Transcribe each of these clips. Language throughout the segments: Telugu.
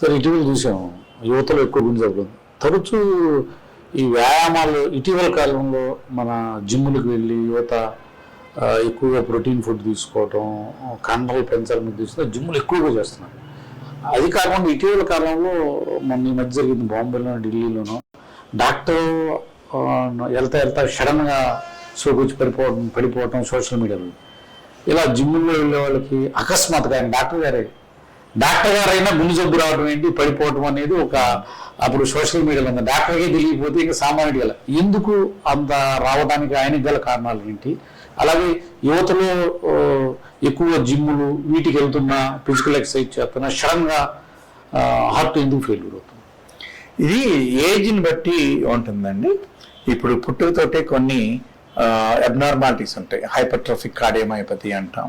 సరే ఇటీవల చూసాము యువతలో ఎక్కువ గుండె జబ్బులు తరచూ ఈ వ్యాయామాలు ఇటీవల కాలంలో మన జిమ్ములకు వెళ్ళి యువత ఎక్కువగా ప్రోటీన్ ఫుడ్ తీసుకోవటం కండలు పెంచడం మీద తీసుకుని జిమ్ములు ఎక్కువగా చేస్తున్నారు. అది కాకుండా ఇటీవల కాలంలో మొన్న ఈ మధ్య జరిగింది బాంబేలో ఢిల్లీలోనూ. డాక్టర్ వెళ్తా వెళ్తా సడన్గా సోకొచ్చి పడిపోవడం పడిపోవటం సోషల్ మీడియాలో. ఇలా జిమ్ముల్లో వెళ్ళే వాళ్ళకి అకస్మాత్తుగా ఆయన డాక్టర్ గారే డాక్టర్ గారైనా గుండె జబ్బు రావడం ఏంటి పడిపోవడం అనేది ఒక అప్పుడు సోషల్ మీడియాలో ఉంది. డాక్టర్కే తెలియకపోతే ఇంకా సామాన్యుడు గల. ఎందుకు అంత రావడానికి ఆయనకు గల కారణాలు ఏంటి? అలాగే యువతలో ఎక్కువ జిమ్ములు వీటికి వెళ్తున్నా ఫిజికల్ ఎక్సర్సైజ్ చేస్తున్నా సడన్గా హార్ట్ ఎందుకు ఫెయిల్యూర్ అవుతుంది? ఇది ఏజ్ని బట్టి ఉంటుందండి. ఇప్పుడు పుట్టుకతోటే కొన్ని అబ్నార్మాలిటీస్ ఉంటాయి. హైపర్ట్రోఫిక్ కార్డియోమయోపతి అంటాం.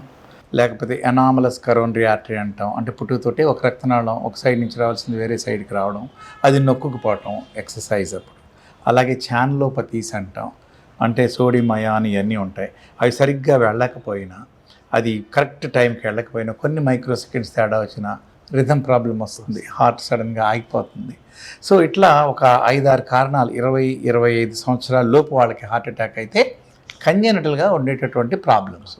లేకపోతే ఎనామలస్ కరోనరీ ఆర్టరీ అంటాం. అంటే పుట్టుకతోటే ఒక రక్తనాళం ఒక సైడ్ నుంచి రావాల్సింది వేరే సైడ్కి రావడం అది నొక్కుకుపోవటం ఎక్సర్సైజ్ అప్పుడు. అలాగే ఛాన్లోపతీస్ అంటాం. అంటే సోడియం అయాన్ ఇవన్నీ ఉంటాయి. అవి సరిగ్గా వెళ్ళకపోయినా అది కరెక్ట్ టైంకి వెళ్ళకపోయినా కొన్ని మైక్రో సెకండ్స్ తేడా వచ్చినా రిథం ప్రాబ్లం వస్తుంది. హార్ట్ సడన్గా ఆగిపోతుంది. సో ఇట్లా ఒక ఐదారు కారణాలు ఇరవై ఇరవై ఐదు సంవత్సరాల లోపు వాళ్ళకి హార్ట్ అటాక్ అయితే కంజెనటల్గా ఉండేటటువంటి ప్రాబ్లమ్స్.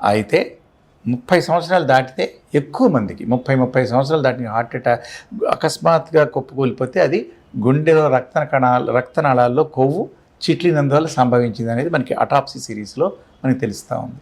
అయితే ముప్పై సంవత్సరాలు దాటితే ఎక్కువ మందికి ముప్పై ముప్పై సంవత్సరాలు దాటిన హార్ట్ అటాక్ అకస్మాత్తుగా కుప్పకూలిపోతే అది గుండెలో రక్త కణాలు రక్తనాళాల్లో కొవ్వు చిట్లినందువల్ల సంభవించింది అనేది మనకి అటాప్సీ సిరీస్లో మనకి తెలుస్తూ ఉంది.